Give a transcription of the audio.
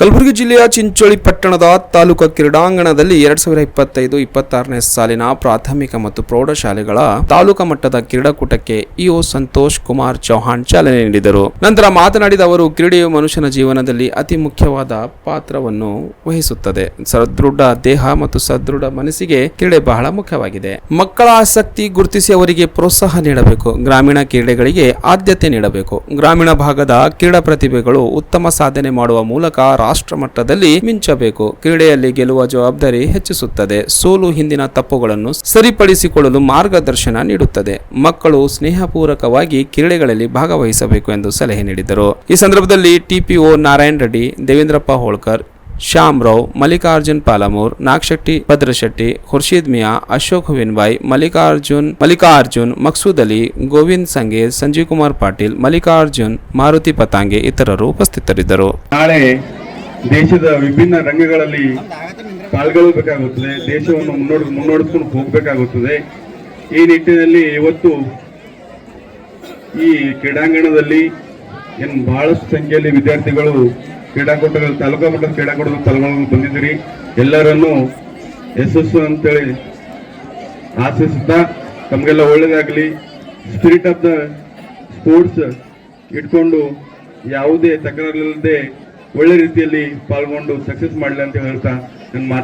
ಕಲಬುರಗಿ ಜಿಲ್ಲೆಯ ಚಿಂಚೋಳಿ ಪಟ್ಟಣದ ತಾಲೂಕು ಕ್ರೀಡಾಂಗಣದಲ್ಲಿ ಎರಡ್ ಸಾವಿರದ ಇಪ್ಪತ್ತೈದು ಇಪ್ಪತ್ತಾರನೇ ಸಾಲಿನ ಪ್ರಾಥಮಿಕ ಮತ್ತು ಪ್ರೌಢಶಾಲೆಗಳ ತಾಲೂಕು ಮಟ್ಟದ ಕ್ರೀಡಾಕೂಟಕ್ಕೆ ಇಒ ಸಂತೋಷ್ ಕುಮಾರ್ ಚೌಹಾಣ್ ಚಾಲನೆ ನೀಡಿದರು. ನಂತರ ಮಾತನಾಡಿದ ಅವರು, ಕ್ರೀಡೆಯು ಮನುಷ್ಯನ ಜೀವನದಲ್ಲಿ ಅತಿ ಮುಖ್ಯವಾದ ಪಾತ್ರವನ್ನು ವಹಿಸುತ್ತದೆ. ಸದೃಢ ದೇಹ ಮತ್ತು ಸದೃಢ ಮನಸ್ಸಿಗೆ ಕ್ರೀಡೆ ಬಹಳ ಮುಖ್ಯವಾಗಿದೆ. ಮಕ್ಕಳ ಆಸಕ್ತಿ ಗುರುತಿಸಿ ಅವರಿಗೆ ಪ್ರೋತ್ಸಾಹ ನೀಡಬೇಕು. ಗ್ರಾಮೀಣ ಕ್ರೀಡೆಗಳಿಗೆ ಆದ್ಯತೆ ನೀಡಬೇಕು. ಗ್ರಾಮೀಣ ಭಾಗದ ಕ್ರೀಡಾ ಪ್ರತಿಭೆಗಳು ಉತ್ತಮ ಸಾಧನೆ ಮಾಡುವ ಮೂಲಕ ರಾಷ್ಟ್ರ ಮಟ್ಟದಲ್ಲಿ ಮಿಂಚಬೇಕು. ಕ್ರೀಡೆಯಲ್ಲಿ ಗೆಲ್ಲುವ ಜವಾಬ್ದಾರಿ ಹೆಚ್ಚಿಸುತ್ತದೆ. ಸೋಲು ಹಿಂದಿನ ತಪ್ಪುಗಳನ್ನು ಸರಿಪಡಿಸಿಕೊಳ್ಳಲು ಮಾರ್ಗದರ್ಶನ ನೀಡುತ್ತದೆ. ಮಕ್ಕಳು ಸ್ನೇಹಪೂರ್ವಕವಾಗಿ ಕ್ರೀಡೆಗಳಲ್ಲಿ ಭಾಗವಹಿಸಬೇಕು ಎಂದು ಸಲಹೆ ನೀಡಿದರು. ಈ ಸಂದರ್ಭದಲ್ಲಿ ಟಿಪಿಒ ನಾರಾಯಣ ರೆಡ್ಡಿ, ದೇವೇಂದ್ರಪ್ಪ ಹೋಳ್ಕರ್, ಶ್ಯಾಮ್ ರಾವ್, ಮಲ್ಲಿಕಾರ್ಜುನ್ ಪಾಲಮೂರ್, ನಾಗಶೆಟ್ಟಿ, ಭದ್ರಶೆಟ್ಟಿ, ಖುರ್ಷೀದ್ ಮಿಯಾ, ಅಶೋಕ್ ಹುವಿನ್ಬಾಯ್ ಮಲ್ಲಿಕಾರ್ಜುನ್ ಮಲ್ಲಿಕಾರ್ಜುನ್, ಮಕ್ಸೂದ್ ಅಲಿ, ಗೋವಿಂದ್ ಸಂಗೆ, ಸಂಜೀವ್ ಕುಮಾರ್ ಪಾಟೀಲ್, ಮಲ್ಲಿಕಾರ್ಜುನ್, ಮಾರುತಿ ಪತಾಂಗೆ ಇತರರು ಉಪಸ್ಥಿತರಿದ್ದರು. ನಾಳೆ ದೇಶದ ವಿಭಿನ್ನ ರಂಗಗಳಲ್ಲಿ ಪಾಲ್ಗೊಳ್ಳಬೇಕಾಗುತ್ತದೆ. ದೇಶವನ್ನು ಮುನ್ನೋಡ್, ಮುನ್ನೋಡಿಸ್ಕೊಂಡು ಹೋಗಬೇಕಾಗುತ್ತದೆ. ಈ ನಿಟ್ಟಿನಲ್ಲಿ ಇವತ್ತು ಈ ಕ್ರೀಡಾಂಗಣದಲ್ಲಿ ಏನು ಬಹಳಷ್ಟು ಸಂಖ್ಯೆಯಲ್ಲಿ ವಿದ್ಯಾರ್ಥಿಗಳು ಕ್ರೀಡಾಕೂಟಗಳು, ತಾಲೂಕಾ ಮಟ್ಟದ ಕ್ರೀಡಾಕೂಟದ ಪಾಲ್ಗೊಳ್ಳಲು ಬಂದಿದ್ದೀರಿ. ಎಲ್ಲರನ್ನು ಯಶಸ್ಸು ಅಂತೇಳಿ ಆಶಿಸುತ್ತಾ ತಮಗೆಲ್ಲ ಒಳ್ಳೇದಾಗಲಿ. ಸ್ಪಿರಿಟ್ ಆಫ್ ದ ಸ್ಪೋರ್ಟ್ಸ್ ಇಟ್ಕೊಂಡು ಯಾವುದೇ ತಕರಾರಿಲ್ಲದೆ ಒಳ್ಳೆ ರೀತಿಯಲ್ಲಿ ಪಾಲ್ಗೊಂಡು ಸಕ್ಸಸ್ ಮಾಡಲಿ ಅಂತ ಹೇಳ್ತಾ ನನ್ನ ಮಾತು